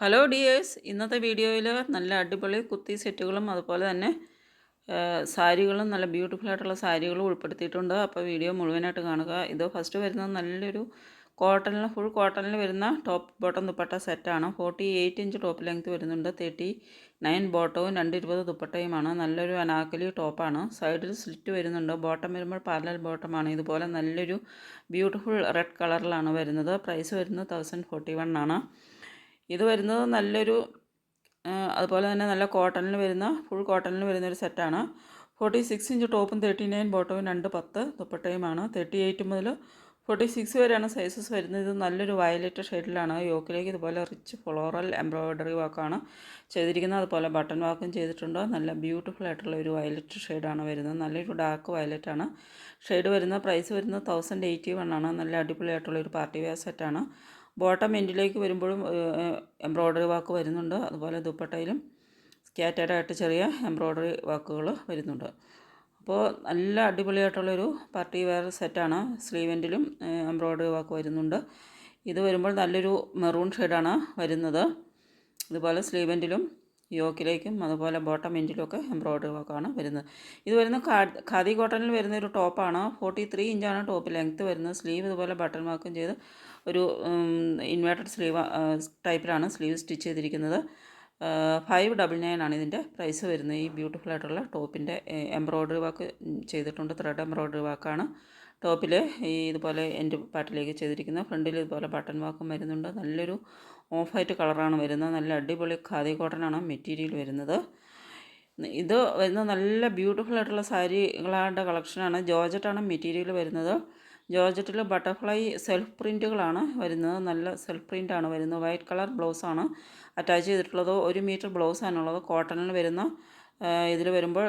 Hello dears ഇന്നത്തെ വീഡിയോയിൽ നല്ല അടിപൊളി കുത്തി സെറ്റുകളും അതുപോലെ തന്നെ സാരികളും നല്ല ബ്യൂട്ടിഫുൾ ആയിട്ടുള്ള സാരികളും ഉൾപ്പെടുത്തിയിട്ടുണ്ട്. അപ്പോൾ വീഡിയോ മുഴുവനായിട്ട് കാണുക. ഇത് ഫസ്റ്റ് വരുന്നത് നല്ലൊരു കോട്ടണിൽ ഫുൾ കോട്ടണിൽ വരുന്ന ടോപ്പ് ബോട്ടം ദുപ്പട്ട സെറ്റാണ് forty eight inch top length വരുന്നുണ്ട്. തേർട്ടി നയൻ ബോട്ടവും രണ്ട് ഇരുപത് ദുപ്പട്ടയുമാണ് നല്ലൊരു അനാക്കലി ടോപ്പാണ് സൈഡിൽ സ്ലിറ്റ് വരുന്നുണ്ട്. ബോട്ടം വരുമ്പോൾ പാരലൽ ബോട്ടമാണ് ഇതുപോലെ നല്ലൊരു ബ്യൂട്ടിഫുൾ റെഡ് കളറിലാണ് വരുന്നത്. പ്രൈസ് വരുന്നത് തൗസൻഡ് ഫോർട്ടി വൺ ആണ്. ഇത് വരുന്നത് നല്ലൊരു അതുപോലെ തന്നെ നല്ല കോട്ടണിൽ വരുന്ന ഫുൾ കോട്ടണിൽ വരുന്ന ഒരു സെറ്റാണ് ഫോർട്ടി സിക്സ് ഇഞ്ച് ടോപ്പും തേർട്ടി നയൻ ബോട്ടവും രണ്ട് പത്ത് ദുപ്പട്ടയുമാണ് തേർട്ടി എയ്റ്റ് മുതൽ ഫോർട്ടി സിക്സ് വരെയാണ് സൈസസ് വരുന്നത്. ഇത് നല്ലൊരു വയലറ്റ് ഷെയ്ഡിലാണ് യോക്കിലേക്ക് ഇതുപോലെ റിച്ച് ഫ്ലോറൽ എംബ്രോയ്ഡറി വർക്കാണ് ചെയ്തിരിക്കുന്നത്. അതുപോലെ ബട്ടൺ വർക്കും ചെയ്തിട്ടുണ്ട്. നല്ല ബ്യൂട്ടിഫുൾ ആയിട്ടുള്ള ഒരു വയലറ്റ് ഷെയ്ഡാണ് വരുന്നത്. നല്ലൊരു ഡാർക്ക് വയലറ്റാണ് ഷെയ്ഡ് വരുന്ന പ്രൈസ് വരുന്നത് തൗസൻഡ് എയ്റ്റി വൺ ആണ്. നല്ല അടിപൊളിയായിട്ടുള്ള ഒരു പാർട്ടി വെയർ സെറ്റാണ് ബോട്ടം എൻഡിലേക്ക് വരുമ്പോഴും എംബ്രോയ്ഡറി വർക്ക് വരുന്നുണ്ട്. അതുപോലെ ദുപ്പട്ടയിലും സ്കാറ്റേഡായിട്ട് ചെറിയ എംബ്രോയ്ഡറി വർക്കുകൾ വരുന്നുണ്ട്. അപ്പോൾ നല്ല അടിപൊളിയായിട്ടുള്ളൊരു പാർട്ടി വെയർ സെറ്റാണ്. സ്ലീവെന്റിലും എംബ്രോയ്ഡറി വർക്ക് വരുന്നുണ്ട്. ഇത് വരുമ്പോൾ നല്ലൊരു മെറൂൺ ഷെയ്ഡാണ് വരുന്നത്. അതുപോലെ സ്ലീവെന്റിലും യോക്കിലേക്കും അതുപോലെ ബോട്ടം എൻഡിലുമൊക്കെ എംബ്രോയ്ഡറി വർക്കാണ് വരുന്നത്. ഇത് വരുന്ന ഖാദി കോട്ടണിൽ വരുന്ന ഒരു ടോപ്പാണ്. ഫോർട്ടി ത്രീ ഇഞ്ചാണ് ടോപ്പ് ലെങ്ത്ത് വരുന്നത്. സ്ലീവ് ഇതുപോലെ ബട്ടൺ വർക്കും ചെയ്ത് ഒരു ഇൻവേർട്ടഡ് സ്ലീവ് ടൈപ്പിലാണ് സ്ലീവ് സ്റ്റിച്ച് ചെയ്തിരിക്കുന്നത്. ഫൈവ് ഡബിൾ നയൻ ആണ് ഇതിന്റെ പ്രൈസ് വരുന്നത്. ഈ ബ്യൂട്ടിഫുൾ ആയിട്ടുള്ള ടോപ്പിന്റെ എംബ്രോയിഡറി വർക്ക് ചെയ്തിട്ടുണ്ട്. ത്രെഡ് എംബ്രോയ്ഡറി വർക്കാണ്. ടോപ്പിൽ ഈ ഇതുപോലെ എന്റെ പാട്ടിലേക്ക് ചെയ്തിരിക്കുന്ന ഫ്രണ്ടിൽ ഇതുപോലെ ബട്ടൺ വാക്കും വരുന്നുണ്ട്. നല്ലൊരു ഓഫ് വൈറ്റ് കളറാണ് വരുന്നത്. നല്ല അടിപൊളി ഖാദി കോട്ടനാണ് മെറ്റീരിയൽ വരുന്നത്. ഇത് വരുന്ന നല്ല ബ്യൂട്ടിഫുൾ ആയിട്ടുള്ള സാരികളുടെ കളക്ഷനാണ്. ജോർജറ്റാണ് മെറ്റീരിയൽ വരുന്നത്. ജോർജറ്റിൽ ബട്ടർഫ്ലൈ സെൽഫ് പ്രിന്റുകളാണ് വരുന്നത്. നല്ല സെൽഫ് പ്രിന്റാണ് വരുന്നത്. വൈറ്റ് കളർ ബ്ലൗസാണ് അറ്റാച്ച് ചെയ്തിട്ടുള്ളത്. ഒരു മീറ്റർ ബ്ലൗസാണുള്ളത് കോട്ടണിൽ വരുന്ന ഇതിൽ വരുമ്പോൾ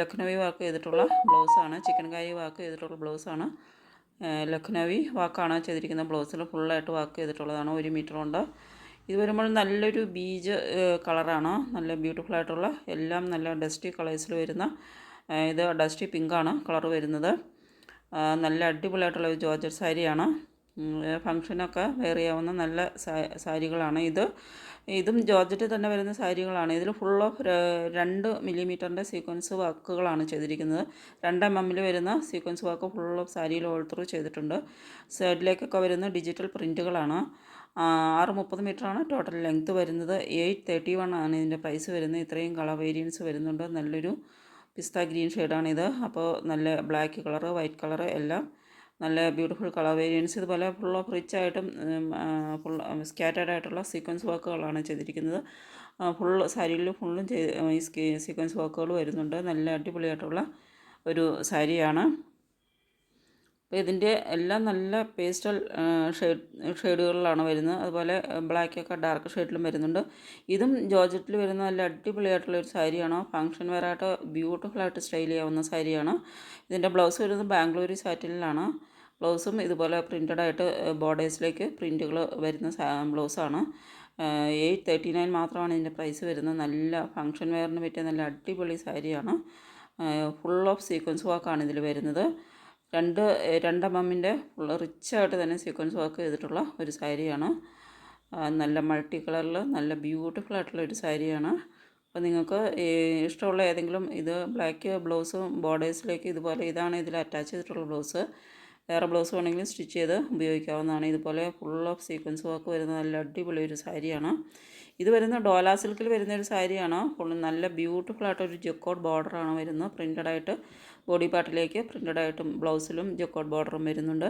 ലഖ്നവി വർക്ക് ചെയ്തിട്ടുള്ള ബ്ലൗസാണ് ചിക്കൻ കാരി വർക്ക് ചെയ്തിട്ടുള്ള ബ്ലൗസാണ്. ലഖ്നവി വാക്കാണ് ചെയ്തിരിക്കുന്ന ബ്ലൗസിൽ ഫുള്ളായിട്ട് വർക്ക് ചെയ്തിട്ടുള്ളതാണ്. ഒരു മീറ്റർ കൊണ്ട്. ഇത് വരുമ്പോൾ നല്ലൊരു ബീജ് കളറാണ്. നല്ല ബ്യൂട്ടിഫുൾ ആയിട്ടുള്ള എല്ലാം നല്ല ഡസ്റ്റി കളേഴ്സിൽ വരുന്ന ഇത് ഡസ്റ്റി പിങ്കാണ് കളർ വരുന്നത്. നല്ല അടിപൊളിയായിട്ടുള്ള ഒരു ജോർജറ്റ് സാരിയാണ്. ഫങ്ഷനൊക്കെ വെയർ ചെയ്യാവുന്ന നല്ല സാരികളാണ്. ഇത് ഇതും ജോർജറ്റ് തന്നെ വരുന്ന സാരികളാണ്. ഇതിൽ ഫുൾ ഓഫ് രണ്ട് മില്ലിമീറ്ററിന്റെ സീക്വൻസ് വർക്കുകളാണ് ചെയ്തിരിക്കുന്നത്. രണ്ട് എം എമ്മിൽ വരുന്ന സീക്വൻസ് വർക്ക് ഫുൾ ഓഫ് സാരിയിൽ ഓൾ ത്രൂ ചെയ്തിട്ടുണ്ട്. സൈഡിലേക്കൊക്കെ വരുന്ന ഡിജിറ്റൽ പ്രിന്റുകളാണ് ആറ് മുപ്പത് മീറ്ററാണ് ടോട്ടൽ ലെങ്ത്ത് വരുന്നത്. എയ്റ്റ് തേർട്ടി വൺ ആണ് ഇതിന്റെ പ്രൈസ് വരുന്നത്. ഇത്രയും കളർ വേരിയൻസ് വരുന്നുണ്ട്. നല്ലൊരു പിസ്ത ഗ്രീൻ ഷെയ്ഡാണിത് അപ്പോൾ നല്ല ബ്ലാക്ക് കളറ് വൈറ്റ് കളറ് എല്ലാം നല്ല ബ്യൂട്ടിഫുൾ കളർ വേരിയൻസ് ഇതുപോലെ ഫുൾ ഓഫ് റിച്ച് ആയിട്ടും ഫുൾ സ്കാറ്റേഡ് ആയിട്ടുള്ള സീക്വൻസ് വർക്കുകളാണ് ചെയ്തിരിക്കുന്നത്. ഫുൾ സാരിയിൽ ഫുള്ളും ഈ സീക്വൻസ് വർക്കുകൾ വരുന്നുണ്ട്. നല്ല അടിപൊളിയായിട്ടുള്ള ഒരു സാരിയാണ് അപ്പോൾ ഇതിന്റെ എല്ലാം നല്ല പേസ്റ്റൽ ഷെയ്ഡ് ഷെയ്ഡുകളിലാണ് വരുന്നത്. അതുപോലെ ബ്ലാക്കൊക്കെ ഡാർക്ക് ഷെയ്ഡിലും വരുന്നുണ്ട്. ഇതും ജോർജറ്റിൽ വരുന്ന നല്ല അടിപൊളിയായിട്ടുള്ള ഒരു സാരിയാണ് ഫങ്ഷൻ വെയറായിട്ട് ബ്യൂട്ടിഫുൾ ആയിട്ട് സ്റ്റൈൽ ചെയ്യാവുന്ന സാരിയാണ് ഇതിന്റെ ബ്ലൗസ് വരുന്നത് ബാംഗ്ലൂർ സാറ്റിനിലാണ് ബ്ലൗസും ഇതുപോലെ പ്രിന്റഡ് ആയിട്ട് ബോർഡേഴ്സിലേക്ക് പ്രിന്റുകൾ വരുന്ന ബ്ലൗസാണ്. എയ്റ്റ് തേർട്ടി നയൻ മാത്രമാണ് ഇതിന്റെ പ്രൈസ് വരുന്നത്. നല്ല ഫങ്ഷൻ വെയറിന് പറ്റിയ നല്ല അടിപൊളി സാരിയാണ്. ഫുൾ ഓഫ് സീക്വൻസ് വർക്കാണ് ഇതിൽ വരുന്നത്. രണ്ട് ഏഹ് രണ്ട് എം എമ്മിന്റെ ഫുൾ റിച്ചായിട്ട് തന്നെ സീക്വൻസ് വർക്ക് ചെയ്തിട്ടുള്ള ഒരു സാരിയാണ്. നല്ല മൾട്ടി കളറിൽ നല്ല ബ്യൂട്ടിഫുൾ ആയിട്ടുള്ള ഒരു സാരിയാണ്. അപ്പോൾ നിങ്ങൾക്ക് ഇഷ്ടമുള്ള ഏതെങ്കിലും ഇത് ബ്ലാക്ക് ബ്ലൗസും ബോർഡേഴ്സിലേക്ക് ഇതുപോലെ ഇതാണ് ഇതിൽ അറ്റാച്ച് ചെയ്തിട്ടുള്ള ബ്ലൗസ് വേറെ ബ്ലൗസ് വേണമെങ്കിലും സ്റ്റിച്ച് ചെയ്ത് ഉപയോഗിക്കാവുന്നതാണ്. ഇതുപോലെ ഫുൾ ഓഫ് സീക്വൻസ് വർക്ക് വരുന്ന നല്ല അടിപൊളി ഒരു സാരിയാണ്. ഇത് വരുന്ന ഡോലാ സിൽക്കിൽ വരുന്ന ഒരു സാരിയാണ്. ഫുൾ നല്ല ബ്യൂട്ടിഫുൾ ആയിട്ട് ഒരു ജൊക്കോട്ട് ബോർഡറാണ് വരുന്നത്. പ്രിന്റഡ് ആയിട്ട് ബോഡി പാർട്ടിലേക്ക് പ്രിന്റഡ് ആയിട്ടും ബ്ലൗസിലും ജെക്കോട്ട് ബോർഡറും വരുന്നുണ്ട്.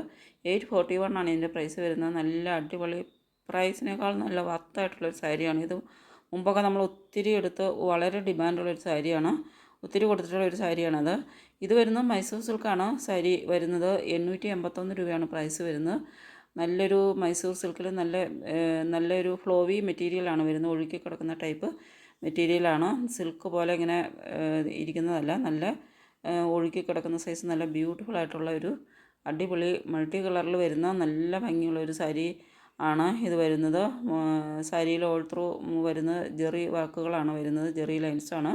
എയ്റ്റ് ഫോർട്ടി വൺ ആണ് ഇതിന്റെ പ്രൈസ് വരുന്നത്. നല്ല അടിപൊളി പ്രൈസിനേക്കാൾ നല്ല വർത്തായിട്ടുള്ളൊരു സാരിയാണ്. ഇത് മുമ്പൊക്കെ നമ്മൾ ഒത്തിരി എടുത്ത് വളരെ ഡിമാൻഡുള്ളൊരു സാരിയാണ്. ഒത്തിരി കൊടുത്തിട്ടുള്ള ഒരു സാരിയാണത്. ഇത് വരുന്നത് മൈസൂർ സിൽക്കാണ് സാരി വരുന്നത്. എണ്ണൂറ്റി എൺപത്തൊന്ന് രൂപയാണ് പ്രൈസ് വരുന്നത്. നല്ലൊരു മൈസൂർ സിൽക്കിൽ നല്ല നല്ലൊരു ഫ്ലോവി മെറ്റീരിയലാണ് വരുന്നത്. ഒഴുക്കി കിടക്കുന്ന ടൈപ്പ് മെറ്റീരിയലാണ് സിൽക്ക് പോലെ ഇങ്ങനെ ഇരിക്കുന്നതല്ല. നല്ല ഒഴുക്കി കിടക്കുന്ന സൈസ് നല്ല ബ്യൂട്ടിഫുൾ ആയിട്ടുള്ള ഒരു അടിപൊളി മൾട്ടി കളറിൽ വരുന്ന നല്ല ഭംഗിയുള്ള ഒരു സാരി ആണ് ഇത് വരുന്നത്. സാരിയിൽ ഓൾ ത്രൂ വരുന്ന ജെറി വർക്കുകളാണ് വരുന്നത്. ജെറി ലൈൻസാണ്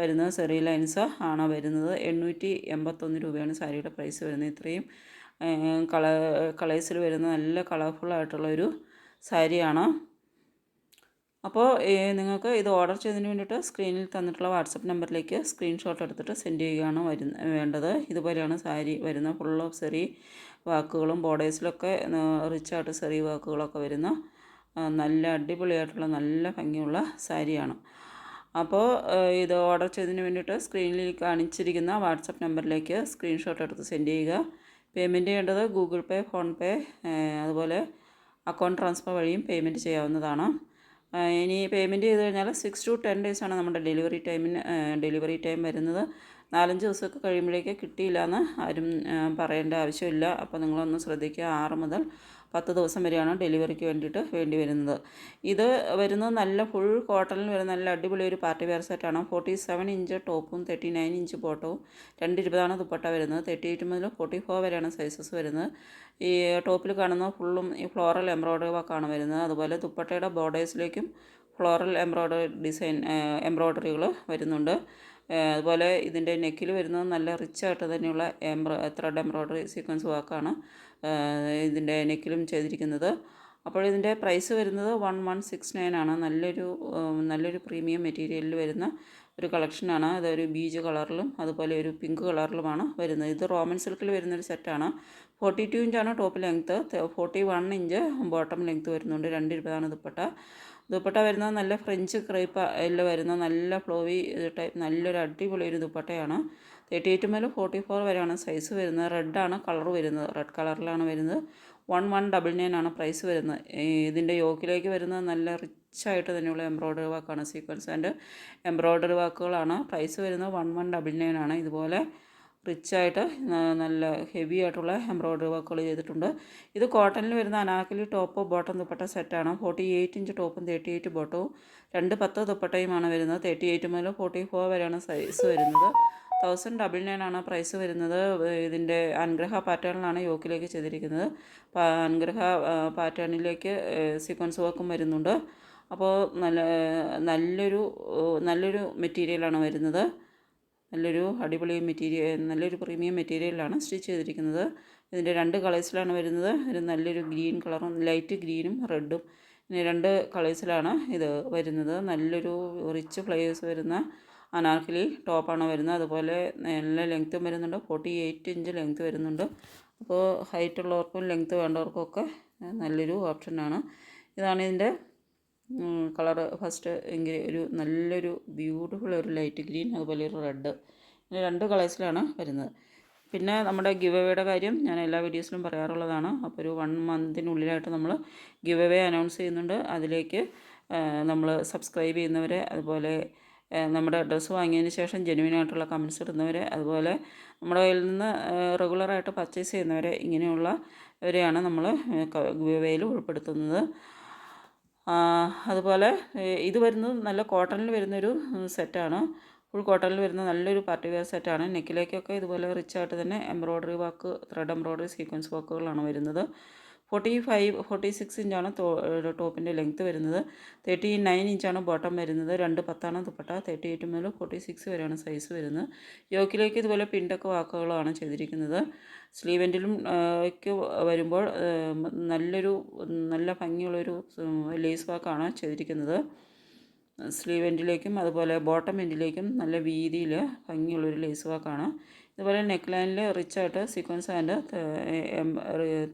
വരുന്നത് സെറി ലൈൻസ് ആണ് വരുന്നത്. എണ്ണൂറ്റി എൺപത്തൊന്ന് രൂപയാണ് സാരിയുടെ പ്രൈസ് വരുന്നത്. ഇത്രയും കള കളേഴ്സിൽ വരുന്ന നല്ല ഒരു സാരിയാണ്. അപ്പോൾ നിങ്ങൾക്ക് ഇത് ഓർഡർ ചെയ്തതിന് വേണ്ടിയിട്ട് സ്ക്രീനിൽ തന്നിട്ടുള്ള വാട്സപ്പ് നമ്പറിലേക്ക് സ്ക്രീൻഷോട്ട് എടുത്തിട്ട് സെൻഡ് ചെയ്യുകയാണ് വരുന്ന വേണ്ടത്. ഇതുപോലെയാണ് സാരി വരുന്ന ഫുൾ ഓഫ് സെറി വാക്കുകളും ബോർഡേഴ്സിലൊക്കെ റിച്ചായിട്ട് സെറി വാക്കുകളൊക്കെ വരുന്ന നല്ല അടിപൊളിയായിട്ടുള്ള നല്ല ഭംഗിയുള്ള സാരിയാണ്. അപ്പോൾ ഇത് ഓർഡർ ചെയ്തതിന് വേണ്ടിയിട്ട് സ്ക്രീനിൽ കാണിച്ചിരിക്കുന്ന വാട്സപ്പ് നമ്പറിലേക്ക് സ്ക്രീൻഷോട്ട് എടുത്ത് സെൻഡ് ചെയ്യുക. പേയ്മെന്റ് ചെയ്യേണ്ടത് ഗൂഗിൾ പേ ഫോൺപേ അതുപോലെ അക്കൗണ്ട് ട്രാൻസ്ഫർ വഴിയും പേയ്മെന്റ് ചെയ്യാവുന്നതാണ്. ഇനി പേയ്മെന്റ് ചെയ്ത് കഴിഞ്ഞാൽ സിക്സ് ടു ടെൻ ഡേയ്സ് ആണ് നമ്മുടെ ഡെലിവറി ടൈമിന് ഡെലിവറി ടൈം വരുന്നത്. നാലഞ്ച് ദിവസമൊക്കെ കഴിയുമ്പോഴേക്ക് കിട്ടിയില്ല എന്ന് ആരും പറയേണ്ട ആവശ്യമില്ല. അപ്പോൾ നിങ്ങളൊന്ന് ശ്രദ്ധിക്കുക. ആറ് മുതൽ പത്ത് ദിവസം വരെയാണ് ഡെലിവറിക്ക് വേണ്ടിയിട്ട് വേണ്ടി വരുന്നത്. ഇത് വരുന്നത് നല്ല ഫുൾ കോട്ടണിൽ വരുന്ന നല്ല അടിപൊളി ഒരു പാർട്ടി വെയർ സെറ്റാണ് ഫോർട്ടി സെവൻ ഇഞ്ച് ടോപ്പും തേർട്ടി നയൻ ഇഞ്ച് ബോട്ടവും രണ്ട് ഇരുപതാണ് ദുപ്പട്ട വരുന്നത്. തേർട്ടി എയ്റ്റ് മുതൽ ഫോർട്ടി ഫോർ വരെയാണ് സൈസസ് വരുന്നത്. ഈ ടോപ്പിൽ കാണുന്ന ഫുള്ളും ഈ ഫ്ലോറൽ എംബ്രോയ്ഡറി വർക്കാണ് വരുന്നത്. അതുപോലെ ദുപ്പട്ടയുടെ ബോർഡേഴ്സിലേക്കും ഫ്ലോറൽ എംബ്രോയ്ഡറി ഡിസൈൻ എംബ്രോയ്ഡറികൾ വരുന്നുണ്ട്. അതുപോലെ ഇതിന്റെ നെക്കിൽ വരുന്നത് നല്ല റിച്ച് ആയിട്ട് തന്നെയുള്ള എംബ്രോ ത്രെഡ് എംബ്രോയ്ഡറി സീക്വൻസ് വർക്കാണ് ഇതിന്റെ നെക്കിലും ചെയ്തിരിക്കുന്നത്. അപ്പോൾ ഇതിന്റെ പ്രൈസ് വരുന്നത് വൺ വൺ സിക്സ് നയൻ ആണ്. നല്ലൊരു നല്ലൊരു പ്രീമിയം മെറ്റീരിയലിൽ വരുന്ന ഒരു കളക്ഷനാണ് അതൊരു ബീജ് കളറിലും അതുപോലെ ഒരു പിങ്ക് കളറിലുമാണ് വരുന്നത്. ഇത് റോമൻ സിൽക്കിൽ വരുന്നൊരു സെറ്റാണ് ഫോർട്ടി ടു ഇഞ്ചാണ് top length. Forty one inch bottom length വരുന്നുണ്ട്. രണ്ട് ഇരുപതാണ് ദുപ്പട്ട. ദുപ്പട്ട വരുന്നത് നല്ല ഫ്രഞ്ച് ക്രേപ്പ് എല്ലാം വരുന്ന നല്ല ഫ്ലോവി ടൈപ്പ് നല്ലൊരു അടിപൊളി ഒരു ദുപ്പട്ടയാണ്. തേർട്ടി എയ്റ്റ് മുതൽ ഫോർട്ടി ഫോർ വരെയാണ് സൈസ് വരുന്നത്. റെഡാണ് കളർ വരുന്നത്. റെഡ് കളറിലാണ് വരുന്നത്. വൺ വൺ ഡബിൾ നയൻ ആണ് പ്രൈസ് വരുന്നത്. ഇതിന്റെ യോക്കിലേക്ക് വരുന്നത് നല്ല റിച്ചായിട്ട് തന്നെയുള്ള എംബ്രോയ്ഡറി വർക്കാണ് സീക്വൻസ് ആൻഡ് എംബ്രോയ്ഡറി വർക്കുകളാണ് പ്രൈസ് വരുന്നത്. വൺ വൺ ഡബിൾ നയൻ ആണ്. ഇതുപോലെ റിച്ചായിട്ട് നല്ല ഹെവി ആയിട്ടുള്ള എംബ്രോയ്ഡറി വർക്കുകൾ ചെയ്തിട്ടുണ്ട്. ഇത് കോട്ടണിൽ വരുന്ന അനാക്കലി ടോപ്പ് ബോട്ടം ദുപ്പട്ട സെറ്റാണ്. ഫോർട്ടി എയ്റ്റ് ഇഞ്ച് ടോപ്പും തേർട്ടി എയ്റ്റ് ബോട്ടവും. രണ്ട് പത്ത് ദുപ്പട്ടയുമാണ് വരുന്നത്. തേർട്ടി എയ്റ്റ് മുതൽ ഫോർട്ടി ഫോർ വരെയാണ് സൈസ് വരുന്നത്. തൗസൻഡ് ഡബിൾ നയൻ ആണ് പ്രൈസ് വരുന്നത്. ഇതിന്റെ അനുഗ്രഹ പാറ്റേണിലാണ് യോക്കിലേക്ക് ചെയ്തിരിക്കുന്നത്. അനുഗ്രഹ പാറ്റേണിലേക്ക് സീക്വൻസ് വർക്കും വരുന്നുണ്ട്. അപ്പോൾ നല്ല നല്ലൊരു നല്ലൊരു മെറ്റീരിയലാണ് വരുന്നത്. നല്ലൊരു അടിപൊളി മെറ്റീരിയൽ നല്ലൊരു പ്രീമിയം മെറ്റീരിയലാണ് സ്റ്റിച്ച് ചെയ്തിരിക്കുന്നത്. ഇതിന്റെ രണ്ട് കളേഴ്സിലാണ് വരുന്നത്. ഒരു നല്ലൊരു ഗ്രീൻ കളറും ലൈറ്റ് ഗ്രീനും റെഡും ഇനി രണ്ട് കളേഴ്സിലാണ് ഇത് വരുന്നത്. നല്ലൊരു റിച്ച് ഫ്ലേവേഴ്സ് വരുന്ന അനാർക്കലി ടോപ്പാണ് വരുന്നത്. അതുപോലെ നല്ല ലെങ്ത്തും വരുന്നുണ്ട്. ഫോർട്ടി എയ്റ്റ് ഇഞ്ച് ലെങ്ത്ത് വരുന്നുണ്ട്. അപ്പോൾ ഹൈറ്റ് ഉള്ളവർക്കും ലെങ്ത്ത് വേണ്ടവർക്കും ഒക്കെ നല്ലൊരു ഓപ്ഷനാണ് ഇതാണ് ഇതിന്റെ കളറ് ഫസ്റ്റ് എങ്കിൽ ഒരു നല്ലൊരു ബ്യൂട്ടിഫുൾ ഒരു ലൈറ്റ് ഗ്രീൻ അതുപോലെ ഒരു റെഡ് ഇങ്ങനെ രണ്ട് കളേഴ്സിലാണ് വരുന്നത്. പിന്നെ നമ്മുടെ ഗിവ് അവേയുടെ കാര്യം ഞാൻ എല്ലാ വീഡിയോസിലും പറയാറുള്ളതാണ്. അപ്പോൾ ഒരു വൺ മന്തിനുള്ളിലായിട്ട് നമ്മൾ ഗിവ് അവേ അനൗൺസ് ചെയ്യുന്നുണ്ട്. അതിലേക്ക് നമ്മൾ സബ്സ്ക്രൈബ് ചെയ്യുന്നവരെ അതുപോലെ നമ്മുടെ ഡ്രസ്സ് വാങ്ങിയതിന് ശേഷം ജെനുവിൻ ആയിട്ടുള്ള കമൻസ് ഇടുന്നവരെ അതുപോലെ നമ്മുടെ കയ്യിൽ നിന്ന് റെഗുലറായിട്ട് പർച്ചേസ് ചെയ്യുന്നവരെ ഇങ്ങനെയുള്ളവരെയാണ് നമ്മൾ ഗിവ് അവേയിൽ ഉൾപ്പെടുത്തുന്നത്. അതുപോലെ ഇത് വരുന്നത് നല്ല കോട്ടണിൽ വരുന്നൊരു സെറ്റാണ് ഫുൾ കോട്ടണിൽ വരുന്ന നല്ലൊരു പാർട്ടി വെയർ സെറ്റാണ് നെക്കിലേക്കൊക്കെ ഇതുപോലെ റിച്ചായിട്ട് തന്നെ embroidery work thread embroidery sequence വർക്കുകളാണ് വരുന്നത്. ഫോർട്ടി ഫൈവ് ഫോർട്ടി സിക്സ് ഇഞ്ചാണ് ടോപ്പിന്റെ ലെങ്ത്ത് വരുന്നത്. തേർട്ടി നയൻ ഇഞ്ചാണ് ബോട്ടം വരുന്നത്. രണ്ട് പത്താണ് ദുപ്പട്ട. തേർട്ടി എയ്റ്റ് മുതൽ ഫോർട്ടി സിക്സ് വരെയാണ് സൈസ് വരുന്നത്. യോക്കിലേക്ക് ഇതുപോലെ പിണ്ടൊക്കെ വാക്കുകളാണ് ചെയ്തിരിക്കുന്നത്. സ്ലീവെന്റിലും ഒക്കെ വരുമ്പോൾ നല്ലൊരു നല്ല ഭംഗിയുള്ളൊരു ലേസ് വാക്കാണ് ചെയ്തിരിക്കുന്നത്. സ്ലീവ് എൻഡിലേക്കും അതുപോലെ ബോട്ടം എൻഡിലേക്കും നല്ല വീതിയിൽ ഭംഗിയുള്ളൊരു ലേസ് വാക്കാണ് ഇതുപോലെ നെക്ക് ലൈനിൽ റിച്ചായിട്ട് സീക്വൻസ് ആൻഡ്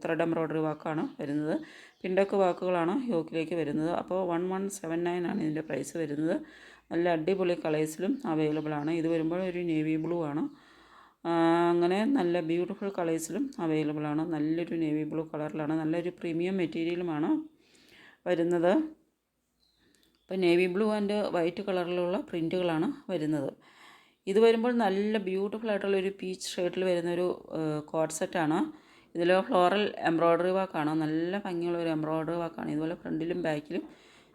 ത്രെഡ് എംബ്രോയ്ഡറി വാക്കാണ് വരുന്നത്. പിണ്ടക്ക് വാക്കുകളാണ് യോക്കിലേക്ക് വരുന്നത്. അപ്പോൾ വൺ വൺ സെവൻ നയൻ ആണ് ഇതിന്റെ പ്രൈസ് വരുന്നത്. നല്ല അടിപൊളി കളേഴ്സിലും അവൈലബിൾ ആണ്. ഇത് വരുമ്പോൾ ഒരു നേവി ബ്ലൂ ആണ്. അങ്ങനെ നല്ല ബ്യൂട്ടിഫുൾ കളേഴ്സിലും അവൈലബിൾ ആണ്. നല്ലൊരു നേവി ബ്ലൂ കളറിലാണ്. നല്ലൊരു പ്രീമിയം മെറ്റീരിയലുമാണ് വരുന്നത്. അപ്പോൾ നേവി ബ്ലൂ ആൻഡ് വൈറ്റ് കളറിലുള്ള പ്രിന്റുകളാണ് വരുന്നത്. ഇത് വരുമ്പോൾ നല്ല ബ്യൂട്ടിഫുൾ ആയിട്ടുള്ള ഒരു പീച്ച് ഷേഡിൽ വരുന്നൊരു കോഡ് സെറ്റാണ് ഇതിൽ ഫ്ലോറൽ എംബ്രോയ്ഡറി വർക്കാണ് നല്ല ഭംഗിയുള്ള ഒരു എംബ്രോയ്ഡറി വർക്കാണ് ഇതുപോലെ ഫ്രണ്ടിലും ബാക്കിലും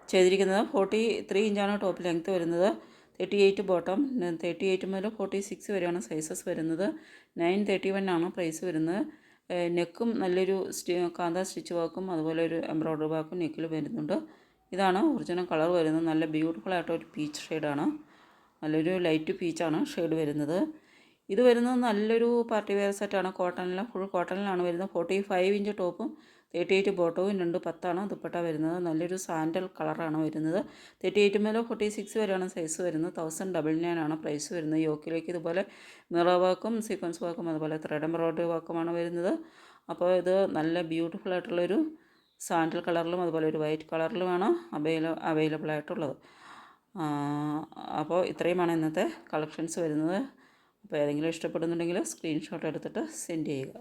ചെയ്തിരിക്കുന്നത്. ഫോർട്ടി ത്രീ ഇഞ്ചാണ് ടോപ്പ് ലെങ്ത്ത് വരുന്നത്. Thirty eight bottom thirty eight മുതൽ ഫോർട്ടി സിക്സ് വരെയാണ് സൈസസ് വരുന്നത്. നയൻ തേർട്ടി വൺ ആണ് പ്രൈസ് വരുന്നത്. നെക്കും നല്ലൊരു സ്റ്റി കാന്ത സ്റ്റിച്ച് വർക്കും അതുപോലെ ഒരു എംബ്രോയ്ഡറി വർക്കും നെക്കിൽ വരുന്നുണ്ട്. ഇതാണ് ഒറിജിനൽ കളർ വരുന്നത്. നല്ല ബ്യൂട്ടിഫുൾ ആയിട്ടൊരു പീച്ച് ഷെയ്ഡാണ് നല്ലൊരു ലൈറ്റ് പീച്ചാണ് ഷെയ്ഡ് വരുന്നത്. ഇത് വരുന്നത് നല്ലൊരു പാർട്ടി വെയർ സെറ്റാണ് കോട്ടണിൽ ഫുൾ കോട്ടണിലാണ് വരുന്നത്. ഫോർട്ടി ഫൈവ് ഇഞ്ച് ടോപ്പും തേർട്ടി എയ്റ്റ് ബോട്ടവും രണ്ട് പത്താണ് ദുപ്പട്ട വരുന്നത്. നല്ലൊരു സാൻഡൽ കളറാണ് വരുന്നത്. തേർട്ടി എയ്റ്റ് മേലോ ഫോർട്ടി സിക്സ് വരെയാണ് സൈസ് വരുന്നത്. തൗസൻഡ് ഡബിൾ നയൻ ആണ് പ്രൈസ് വരുന്നത്. യോക്കിലേക്ക് ഇതുപോലെ മിറർ വർക്കും സീക്വൻസ് വർക്കും അതുപോലെ ത്രെഡ് എംബ്രോയിഡറി വർക്കുമാണ് വരുന്നത്. അപ്പോൾ ഇത് നല്ല ബ്യൂട്ടിഫുൾ ആയിട്ടുള്ളൊരു സാൻഡൽ കളറിലും അതുപോലെ ഒരു വൈറ്റ് കളറിലുമാണ് അവൈല അവൈലബിൾ ആയിട്ടുള്ളത്. അപ്പോൾ ഇത്രയുമാണ് ഇന്നത്തെ കളക്ഷൻസ് വരുന്നത്. അപ്പോൾ ഏതെങ്കിലും ഇഷ്ടപ്പെടുന്നുണ്ടെങ്കിൽ സ്ക്രീൻഷോട്ട് എടുത്തിട്ട് സെൻഡ് ചെയ്യുക.